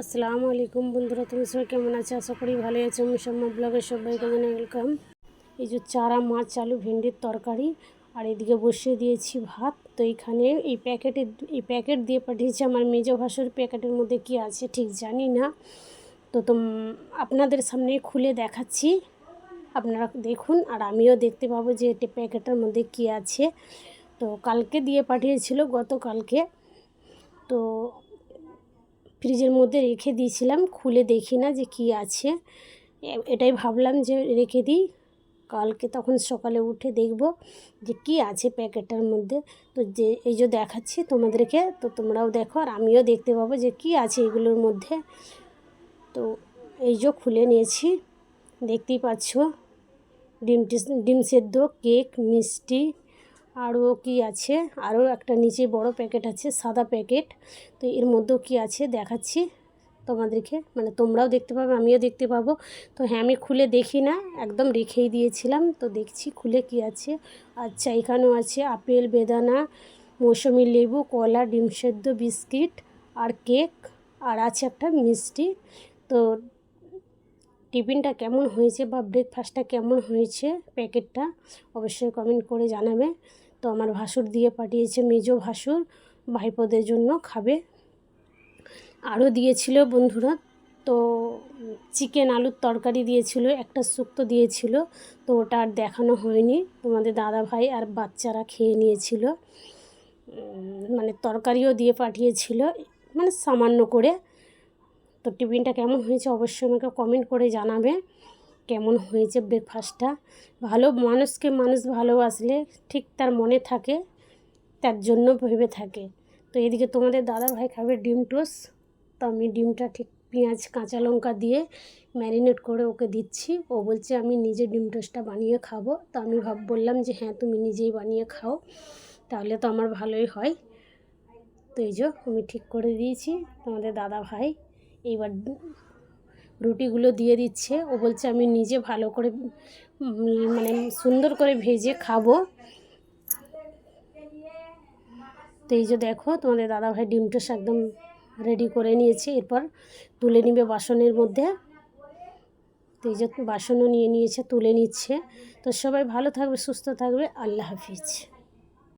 আসসালামু আলাইকুম বন্ধুরা তুমি সবাই কেমন আছো? আশা করি ভালো আছো। আমি সম্মা ব্লগের সবাইকে জানাই ওয়েলকাম এই যে চারা, মাছ, আলু, ভেন্ডির তরকারি, আর এদিকে বসিয়ে দিয়েছি ভাত। তো এইখানে এই প্যাকেটে, এই প্যাকেট দিয়ে পাঠিয়েছি আমার মেজ ভাসুর। প্যাকেটের মধ্যে কি আছে ঠিক জানি না। তো তো আপনাদের সামনে খুলে দেখাচ্ছি। আপনারা দেখুন, আর আমিও দেখতে পাবো যে এটি প্যাকেটের মধ্যে কি আছে। তো কালকে দিয়ে পাঠিয়েছিল, গতকালকে। তো ফ্রিজের মধ্যে রেখে দিয়েছিলাম, খুলে দেখি না যে কি আছে। এটাই ভাবলাম যে রেখে দিই, কালকে তখন সকালে উঠে দেখব যে কি আছে প্যাকেটটার মধ্যে। তো যে, এই যে দেখাচ্ছি তোমাদেরকে, তো তোমরাও দেখো আর আমিও দেখতে পাবো যে কি আছে এগুলোর মধ্যে। তো এই যে খুলে নিয়েছি, দেখতেই পাচ্ছ, ডিম ডিম সেদ্ধ, কেক, মিষ্টি আরও কি আছে? আরও একটা নিচে বড় প্যাকেট আছে, সাদা প্যাকেট। তো এর মধ্যেও কি আছে দেখাচ্ছি তোমাদেরকে। মানে তোমরাও দেখতে পাবে, আমিও দেখতে পাবো। তো হ্যাঁ আমি খুলে দেখি না, একদম রেখেই দিয়েছিলাম। তো দেখছি খুলে কি আছে। আচ্ছা এখানেও আছে, আপেল, বেদানা, মৌসুমি লেবু, কলা, ডিম সেদ্ধ, বিস্কিট আর কেক। আর আছে একটা মিষ্টি। তো টিফিনটা কেমন হয়েছে বা ব্রেকফাস্টটা কেমন হয়েছে প্যাকেটটা অবশ্যই কমেন্ট করে জানাবে। তো আমার ভাসুর দিয়ে পাঠিয়েছে মেজ ভাসুর, ভাইপোদের জন্য খাবে। আরও দিয়েছিল বন্ধুরা, তো চিকেন আলুর তরকারি দিয়েছিল, একটা শুক্তো দিয়েছিল, তো ওটা আর দেখানো হয়নি। তোমাদের দাদা ভাই আর বাচ্চারা খেয়ে নিয়েছিল। মানে তরকারিও দিয়ে পাঠিয়েছিল মানে সামান্য করে। তো টিফিনটা কেমন হয়েছে অবশ্যই আমাকে কমেন্ট করে জানাবে। কেমন হয়েছে ব্রেকফাস্টটা ভালো, মানুষকে মানুষ ভালোবাসলে ঠিক তার মনে থাকে, তার জন্য ভেবে থাকে। তো এদিকে তোমাদের দাদা ভাই খাবে ডিম টোস্ট, তো আমি ডিমটা ঠিক পেঁয়াজ, কাঁচা লঙ্কা দিয়ে ম্যারিনেট করে ওকে দিচ্ছি। ও বলছে, আমি নিজে ডিম টোস্টটা বানিয়ে খাব। তো আমি ভাব, বললাম যে হ্যাঁ তুমি নিজেই বানিয়ে খাও, তাহলে তো আমার ভালোই হয়। তো এই যে, আমি ঠিক করে দিয়েছি তোমাদের দাদা ভাই। এইবার রুটিগুলো দিয়ে দিচ্ছে। ও বলছে, আমি নিজে ভালো করে মানে সুন্দর করে ভেজে খাব। তো এই যে দেখো, তোমাদের দাদাভাই ডিম টোস্ট একদম রেডি করে নিয়েছে। এরপর তুলে নিবে বাসনের মধ্যে। তো এই যে বাসনও নিয়ে নিয়েছে, তুলে নিচ্ছে। তো সবাই ভালো থাকবে, সুস্থ থাকবে। আল্লাহ হাফিজ।